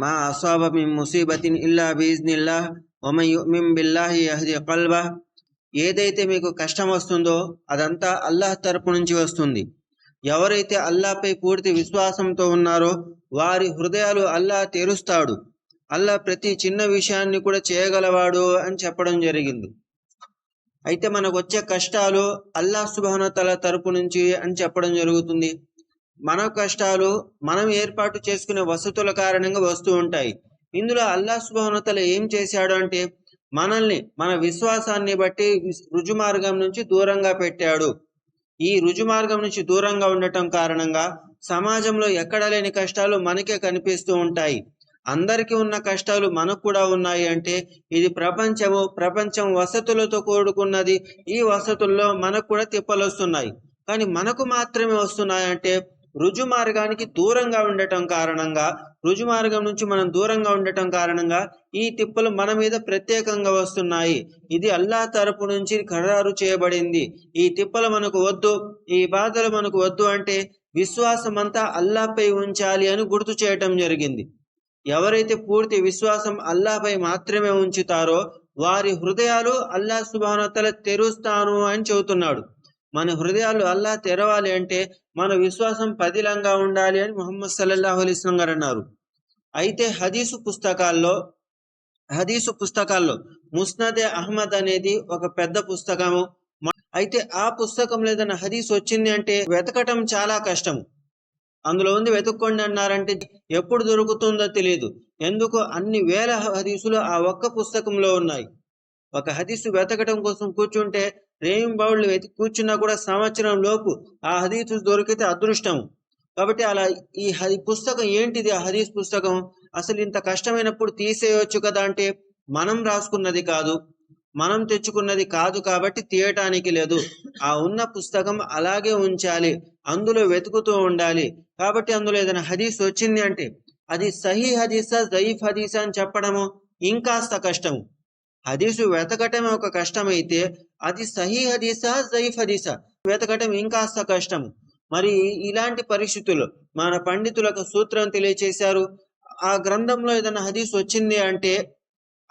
మా అసాబ మిన్ ముసీబతిన్ ఇల్లా బీజ్నిల్లాహ్ ఒమన్ యుమిన్ బిల్లాహి యహ్ది కల్బా ఏదైతే మీకు కష్టం వస్తుందో అదంతా అల్లాహ్ తరపు నుంచి వస్తుంది. ఎవరైతే అల్లాహ్పై పూర్తి విశ్వాసంతో ఉన్నారో వారి హృదయాలు అల్లాహ్ తెరుస్తాడు. అల్లా ప్రతి చిన్న విషయాన్ని కూడా చేయగలవాడు అని చెప్పడం జరిగింది. అయితే మనకు వచ్చే కష్టాలు అల్లాహ్ సుబానతల తరపు నుంచి అని చెప్పడం జరుగుతుంది. మన కష్టాలు మనం ఏర్పాటు చేసుకునే వసతుల కారణంగా వస్తూ ఉంటాయి. ఇందులో అల్లా సుభోన్నతలు ఏం చేశాడు అంటే మనల్ని మన విశ్వాసాన్ని బట్టి రుజుమార్గం నుంచి దూరంగా పెట్టాడు. ఈ రుజుమార్గం నుంచి దూరంగా ఉండటం కారణంగా సమాజంలో ఎక్కడ లేని కష్టాలు మనకే కనిపిస్తూ ఉంటాయి. అందరికీ ఉన్న కష్టాలు మనకు కూడా ఉన్నాయి అంటే ఇది ప్రపంచము ప్రపంచం వసతులతో కూడుకున్నది. ఈ వసతుల్లో మనకు కూడా తిప్పలు వస్తున్నాయి కానీ మనకు మాత్రమే వస్తున్నాయి అంటే రుజు మార్గానికి దూరంగా ఉండటం కారణంగా రుజు మార్గం నుంచి మనం దూరంగా ఉండటం కారణంగా ఈ తిప్పలు మన మీద ప్రత్యేకంగా వస్తున్నాయి. ఇది అల్లా తరపు నుంచి ఖరారు చేయబడింది. ఈ తిప్పలు మనకు వద్దు ఈ బాధలు మనకు వద్దు అంటే విశ్వాసం అంతా అల్లాపై ఉంచాలి అని గుర్తు చేయటం జరిగింది. ఎవరైతే పూర్తి విశ్వాసం అల్లాపై మాత్రమే ఉంచుతారో వారి హృదయాలు అల్లా సుభానతల తెరుస్తాను అని చెబుతున్నాడు. మన హృదయాలు అల్లా తెరవాలి అంటే మన విశ్వాసం పదిలంగా ఉండాలి అని ముహమ్మద్ సల్లల్లాహు అలీస్లం గారు అన్నారు. అయితే హదీసు పుస్తకాల్లో హదీసు పుస్తకాల్లో ముస్నదే అహ్మద్ అనేది ఒక పెద్ద పుస్తకము. అయితే ఆ పుస్తకంలో ఏదైనా హదీస్ వచ్చింది అంటే వెతకటం చాలా కష్టం అందులో ఉంది వెతుక్కోండి అన్నారంటే ఎప్పుడు దొరుకుతుందో తెలియదు ఎందుకు అన్ని వేల హదీసులు ఆ ఒక్క పుస్తకంలో ఉన్నాయి. ఒక హదీసు వెతకటం కోసం కూర్చుంటే రేయం బౌళ్ళు వెతికి కూర్చున్నా కూడా సంవత్సరం లోపు ఆ హదీసు దొరికితే అదృష్టం. కాబట్టి అలా ఈ హది పుస్తకం ఏంటిది? ఆ హదీస్ పుస్తకం అసలు ఇంత కష్టమైనప్పుడు తీసేయొచ్చు కదా అంటే మనం రాసుకున్నది కాదు. మనం తెచ్చుకున్నది కాదు కాబట్టి తీయటానికి లేదు. ఆ ఉన్న పుస్తకం అలాగే ఉంచాలి. అందులో వెతుకుతూ ఉండాలి. కాబట్టి అందులో ఏదైనా హదీస్ వచ్చింది అంటే అది సహీ హదీసా జయీఫ్ హదీసా అని చెప్పడము ఇంకాస్త కష్టము హదీసు వెతకటమే ఒక కష్టమైతే అది సహీ హదీసా జయీఫ్ హదీసా. వెతకటం ఇంకాస్త కష్టం మరి ఇలాంటి పరిస్థితుల్లో మన పండితులకు సూత్రం తెలియచేశారు. ఆ గ్రంథంలో ఏదైనా హదీస్ వచ్చింది అంటే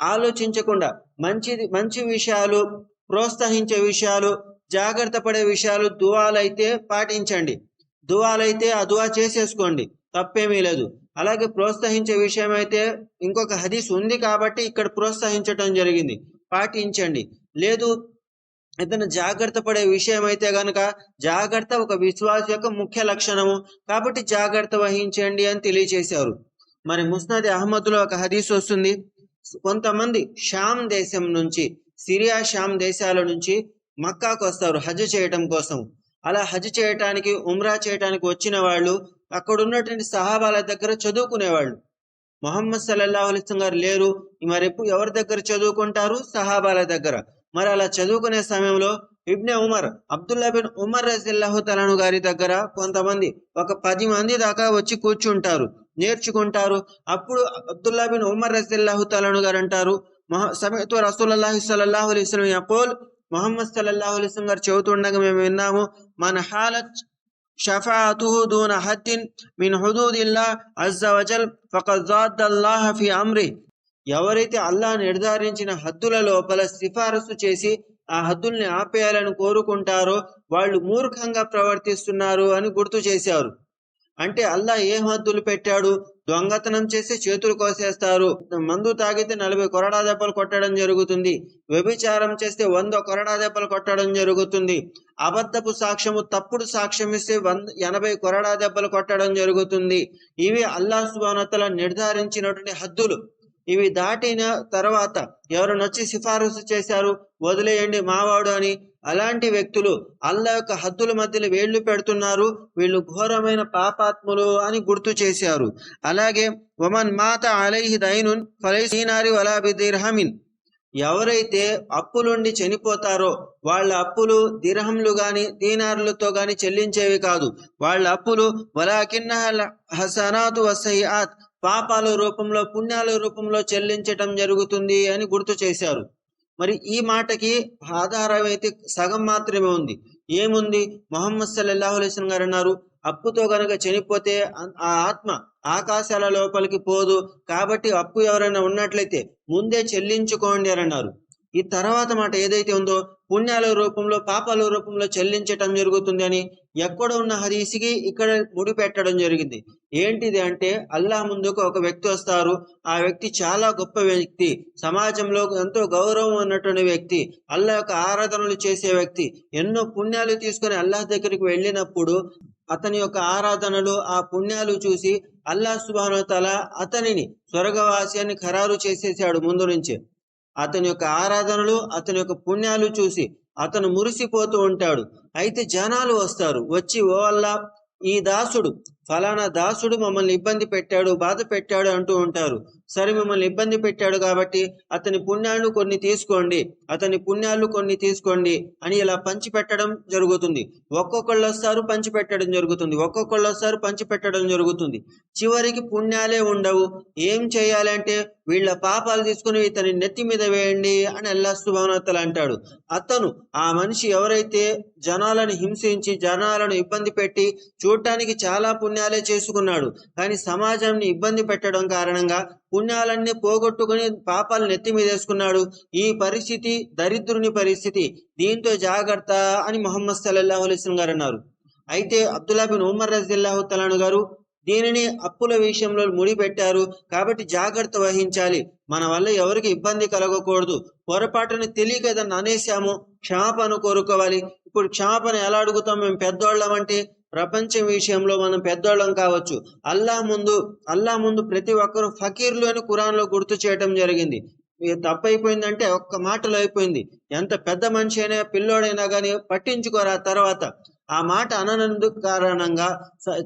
ఆలోచించకుండా మంచిది మంచి విషయాలు ప్రోత్సహించే విషయాలు జాగ్రత్త పడే విషయాలు దువాలైతే పాటించండి. దువాలైతే ఆ దువా చేసేసుకోండి. తప్పేమీ లేదు. అలాగే ప్రోత్సహించే విషయం అయితే ఇంకొక హదీస్ ఉంది కాబట్టి ఇక్కడ ప్రోత్సహించటం జరిగింది. పాటించండి. లేదు ఏదైనా జాగ్రత్త పడే విషయం అయితే గనక జాగ్రత్త ఒక విశ్వాస యొక్క ముఖ్య లక్షణము. కాబట్టి జాగ్రత్త వహించండి అని తెలియచేశారు. మరి ముస్నద్ అహ్మద్లో ఒక హదీస్ వస్తుంది. కొంతమంది షామ్ దేశం నుంచి సిరియా షామ్ దేశాల నుంచి మక్కాకు వస్తారు హజ్ చేయటం కోసం. అలా హజ్ చేయటానికి ఉమ్రా చేయటానికి వచ్చిన వాళ్ళు అక్కడ ఉన్నటువంటి సహాబాల దగ్గర చదువుకునేవాళ్ళు. మొహమ్మద్ సల్లాహు అలైహి గారు లేరు. మరి ఎవరి దగ్గర చదువుకుంటారు? సహాబాల దగ్గర. మరి అలా చదువుకునే సమయంలో Ibn Umar Abdullah bin Umar రజిల్లాహు తలాను గారి దగ్గర కొంతమంది ఒక పది మంది దాకా వచ్చి కూర్చుంటారు నేర్చుకుంటారు. అప్పుడు అబ్దుల్లా బిన్ ఉమర్ రజిల్లాహు తలాను గారు అంటారు సమయతో రసూలల్లాహి సల్లల్లాహు అలైహి వసల్లం యకోల్ మొహమ్మద్ సల్లల్లాహు అలీస్లం గారు చెబుతుండగా మేము విన్నాము మన హాలత్ షఫాతుహు దూన హద్దిన్ మిన్ హుదూదిల్లా అజ్జ వజల్ ఫకద్ జాద్దల్లాహ ఫి అమ్రి. ఎవరైతే అల్లా నిర్ధారించిన హద్దుల లోపల సిఫారసు చేసి ఆ హద్దుల్ని ఆపేయాలని కోరుకుంటారో వాళ్ళు మూర్ఖంగా ప్రవర్తిస్తున్నారు అని గుర్తు చేశారు. అంటే అల్లా ఏ హద్దులు పెట్టాడు? దొంగతనం చేసి చేతులు కోసేస్తారు. మందు తాగితే నలభై కొరడా దెబ్బలు కొట్టడం జరుగుతుంది. వ్యభిచారం చేస్తే వంద కొరడా దెబ్బలు కొట్టడం జరుగుతుంది. అబద్ధపు సాక్ష్యము తప్పుడు సాక్ష్యం ఇస్తే వంద ఎనభై కొరడా దెబ్బలు కొట్టడం జరుగుతుంది. ఇవి అల్లా సుబానతల నిర్ధారించినటువంటి హద్దులు. ఇవి దాటిన తర్వాత ఎవరు నచ్చి సిఫారసు చేశారు? వదిలేయండి మావాడు అని అలాంటి వ్యక్తులు అల్లా యొక్క హద్దుల మధ్యలో వేళ్ళు పెడుతున్నారు. వీళ్ళు ఘోరమైన పాపాత్ములు అని గుర్తు చేశారు. అలాగే వమన్ మాత అలైహి దైనున్ ఫలైసీనారి వలాబి దిర్హమిన్. ఎవరైతే అప్పులుండి చనిపోతారో వాళ్ళ అప్పులు దిరహంలు గాని దీనారులతో గాని చెల్లించేవి కాదు. వాళ్ళ అప్పులు వలాకిన్న హసనాతు వసహిఆత్ పాపాల రూపంలో పుణ్యాల రూపంలో చెల్లించటం జరుగుతుంది అని గుర్తు చేశారు. మరి ఈ మాటకి ఆధారం అయితే సగం మాత్రమే ఉంది. ఏముంది? మొహమ్మద్ సల్లల్లాహు అలైహి గారు అన్నారు అప్పుతో గనక చనిపోతే ఆ ఆత్మ ఆకాశాల లోపలికి పోదు. కాబట్టి అప్పు ఎవరైనా ఉన్నట్లయితే ముందే చెల్లించుకోండి అని అన్నారు. ఈ తర్వాత మాట ఏదైతే ఉందో పుణ్యాల రూపంలో పాపాల రూపంలో చెల్లించటం జరుగుతుంది అని ఎక్కడ ఉన్న హరీసికి ఇక్కడ ముడి పెట్టడం జరిగింది. ఏంటిది అంటే అల్లాహ్ ముందుకు ఒక వ్యక్తి వస్తారు. ఆ వ్యక్తి చాలా గొప్ప వ్యక్తి. సమాజంలో ఎంతో గౌరవం ఉన్నటువంటి వ్యక్తి. అల్లాహ్ యొక్క ఆరాధనలు చేసే వ్యక్తి. ఎన్నో పుణ్యాలు తీసుకొని అల్లాహ్ దగ్గరికి వెళ్ళినప్పుడు అతని యొక్క ఆరాధనలు ఆ పుణ్యాలు చూసి అల్లాహ్ సుబాను తల అతనిని స్వర్గవాసి అని ఖరారు చేసేసాడు ముందు నుంచే. అతని యొక్క ఆరాధనలు అతని యొక్క పుణ్యాలు చూసి అతను మురిసిపోతూ ఉంటాడు. అయితే జనాలు వస్తారు. వచ్చి ఓ వల్ల ఈ దాసుడు ఫలానా దాసుడు మమ్మల్ని ఇబ్బంది పెట్టాడు బాధ పెట్టాడు అంటూ ఉంటారు. సరే మిమ్మల్ని ఇబ్బంది పెట్టాడు కాబట్టి అతని పుణ్యాలు కొన్ని తీసుకోండి అతని పుణ్యాలు కొన్ని తీసుకోండి అని ఇలా పంచి పెట్టడం జరుగుతుంది. ఒక్కొక్కళ్ళు వస్తారు పంచి పెట్టడం జరుగుతుంది. ఒక్కొక్కళ్ళు వస్తారు పంచి పెట్టడం జరుగుతుంది. చివరికి పుణ్యాలే ఉండవు. ఏం చేయాలంటే వీళ్ళ పాపాలు తీసుకుని ఇతని నెత్తి మీద వేయండి అని అల్లా సుభానతలు అంటాడు. అతను ఆ మనిషి ఎవరైతే జనాలను హింసించి జనాలను ఇబ్బంది పెట్టి చూడటానికి చాలా పుణ్యాలే చేసుకున్నాడు. కానీ సమాజాన్ని ఇబ్బంది పెట్టడం కారణంగా పుణ్యాలన్నీ పోగొట్టుకుని పాపాలు నెత్తి మీదేసుకున్నాడు ఈ పరిస్థితి దరిద్రుని పరిస్థితి. దీంతో జాగ్రత్త అని మొహమ్మద్ సల్లల్లాహు అలైస్లం గారు అన్నారు. అయితే అబ్దుల్లా బిన్ ఉమర్ రజిల్లాహు తలాను గారు దీనిని అప్పుల విషయంలో ముడిపెట్టారు. కాబట్టి జాగ్రత్త వహించాలి. మన వల్ల ఎవరికి ఇబ్బంది కలగకూడదు. పొరపాటును తెలియక ఏదన్నా అనేసాము క్షమాపణ కోరుకోవాలి. ఇప్పుడు క్షమాపణ ఎలా అడుగుతాం? మేము పెద్దోళ్ళం అంటే ప్రపంచం విషయంలో మనం పెద్దోళ్ళం కావచ్చు. అల్లాహ్ ముందు అల్లాహ్ ముందు ప్రతి ఒక్కరు ఫకీర్లు అని ఖురాన్లో గుర్తు చేయటం జరిగింది. తప్పైపోయిందంటే తప్పు అయిపోయిందంటే ఒక్క మాటలో అయిపోయింది. ఎంత పెద్ద మనిషి అయినా పిల్లోడైనా కానీ పట్టించుకోరా తర్వాత? ఆ మాట అననందుకు కారణంగా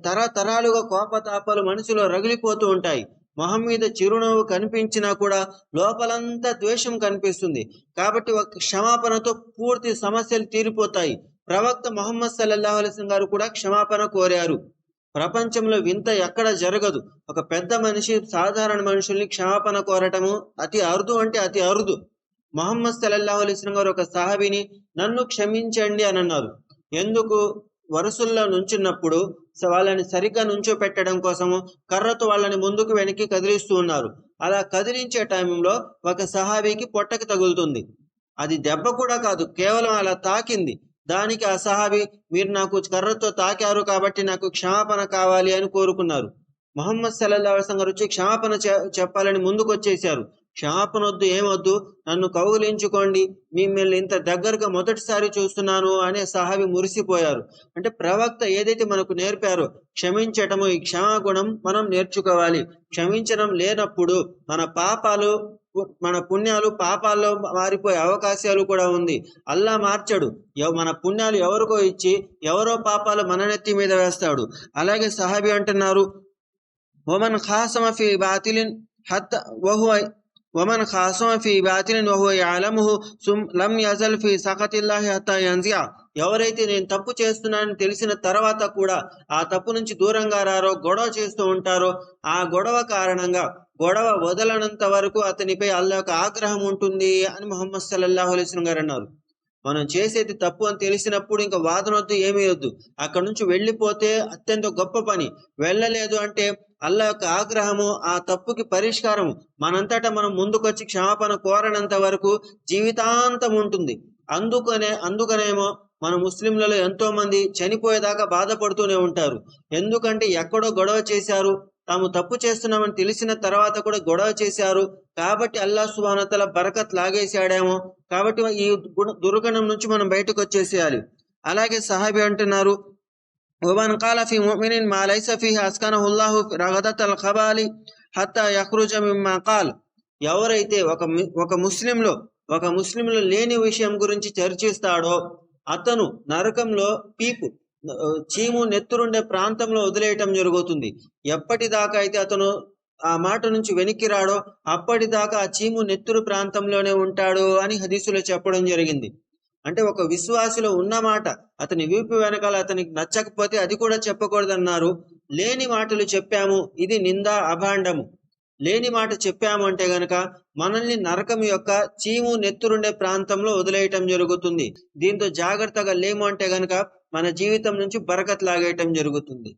తరతరాలుగా కోపతాపాలు మనసులో రగిలిపోతూ ఉంటాయి. మొహం మీద చిరునవ్వు కనిపించినా కూడా లోపలంతా ద్వేషం కనిపిస్తుంది. కాబట్టి ఒక క్షమాపణతో పూర్తి సమస్యలు తీరిపోతాయి. ప్రవక్త మొహమ్మద్ సల్లల్లాహు అలైస్ గారు కూడా క్షమాపణ కోరారు. ప్రపంచంలో వింత ఎక్కడ జరగదు. ఒక పెద్ద మనిషి సాధారణ మనుషుల్ని క్షమాపణ కోరటము అతి అరుదు అంటే అతి అరుదు. మొహమ్మద్ సల్లల్లాహు అలైస్ గారు ఒక సాహబిని నన్ను క్షమించండి అని అన్నారు. ఎందుకు? వరుసల్లో నుంచున్నప్పుడు వాళ్ళని సరిగ్గా నుంచో పెట్టడం కోసము కర్రతో వాళ్ళని ముందుకు వెనక్కి కదిలిస్తూ ఉన్నారు. అలా కదిలించే టైంలో ఒక సహాబీకి పొట్టకి తగులుతుంది. అది దెబ్బ కూడా కాదు కేవలం అలా తాకింది. దానికి ఆ మీరు నాకు కర్రతో తాకారు కాబట్టి నాకు క్షమాపణ కావాలి అని కోరుకున్నారు. మొహమ్మద్ సల్లల్లా అలైహి గారు వచ్చి క్షమాపణ చెప్పాలని ముందుకు వచ్చేసారు క్షమాపణ వద్దు ఏమొద్దు నన్ను కౌగులించుకోండి మిమ్మల్ని ఇంత దగ్గరగా మొదటిసారి చూస్తున్నాను అనే సహాబి మురిసిపోయారు. అంటే ప్రవక్త ఏదైతే మనకు నేర్పారో క్షమించటము ఈ క్షమాగుణం మనం నేర్చుకోవాలి. క్షమించడం లేనప్పుడు మన పాపాలు మన పుణ్యాలు పాపాల్లో మారిపోయే అవకాశాలు కూడా ఉంది. అల్లా మార్చడు. మన పుణ్యాలు ఎవరికో ఇచ్చి ఎవరో పాపాలు మన నెత్తి మీద వేస్తాడు. అలాగే సహాబి అంటున్నారు ఒమన్ ఖాసమఫీ బాతిలిన్ హత్ వహు ومن خاصم في باطل وهو يعلمه ثم لم يزل في سخط الله حتى ينزع ఎవరైతే నేను తప్పు చేస్తున్నానని తెలిసిన తర్వాత కూడా ఆ తప్పు నుంచి దూరంగా రారో గొడవ చేస్తూ ఉంటారో ఆ గొడవ కారణంగా గొడవ వదలనంత వరకు అతనిపై అల్లా యొక్క ఆగ్రహం ఉంటుంది అని మొహమ్మద్ సల్లల్లాహు అలైహి వసల్లం గారు అన్నారు మనం చేసేది తప్పు అని తెలిసినప్పుడు ఇంకా వాదన వద్దు ఏమీ వద్దు అక్కడ నుంచి వెళ్ళిపోతే అత్యంత గొప్ప పని వెళ్ళలేదు అంటే అల్లా యొక్క ఆగ్రహము ఆ తప్పుకి పరిష్కారము. మనంతటా మనం ముందుకొచ్చి క్షమాపణ కోరనంత వరకు జీవితాంతం ఉంటుంది. అందుకనే అందుకనేమో మన ముస్లింలలో ఎంతో మంది చనిపోయేదాకా బాధపడుతూనే ఉంటారు. ఎందుకంటే ఎక్కడో గొడవ చేశారు. తాము తప్పు చేస్తున్నామని తెలిసిన తర్వాత కూడా గొడవ చేశారు. కాబట్టి అల్లా సుబానతల బరకత్ లాగేశాడేమో. కాబట్టి ఈ దుర్గణం నుంచి మనం బయటకు వచ్చేసేయాలి అలాగే సహాబి అంటున్నారు ومن قال في مؤمن ما ليس فيه أسكنه الله رغدة الخبال حتى يخرج مما قال ఎవరైతే ఒక మి- ఒక ముస్లింలో ఒక ముస్లింలో లేని విషయం గురించి చర్చిస్తాడో అతను నరకంలో పీపు ఆ, చీము నెత్తురుండే ప్రాంతంలో వదిలేయటం జరుగుతుంది ఎప్పటిదాకా అయితే అతను ఆ మాట నుంచి వెనక్కి రాడో అప్పటిదాకా ఆ చీము నెత్తురు ప్రాంతంలోనే ఉంటాడు అని హదీసులో చెప్పడం జరిగింది అంటే ఒక విశ్వాసిలో ఉన్న మాట అతని వీపు వెనకాల అతనికి నచ్చకపోతే అది కూడా చెప్పకూడదన్నారు. లేని మాటలు చెప్పాము ఇది నింద అభాండము. లేని మాట చెప్పాము అంటే గనక మనల్ని నరకం యొక్క చీము నెత్తురుండే ప్రాంతంలో వదిలేయటం జరుగుతుంది. దీంతో జాగ్రత్తగా లేము అంటే గనక మన జీవితం నుంచి బరకత్ లాగేయటం జరుగుతుంది.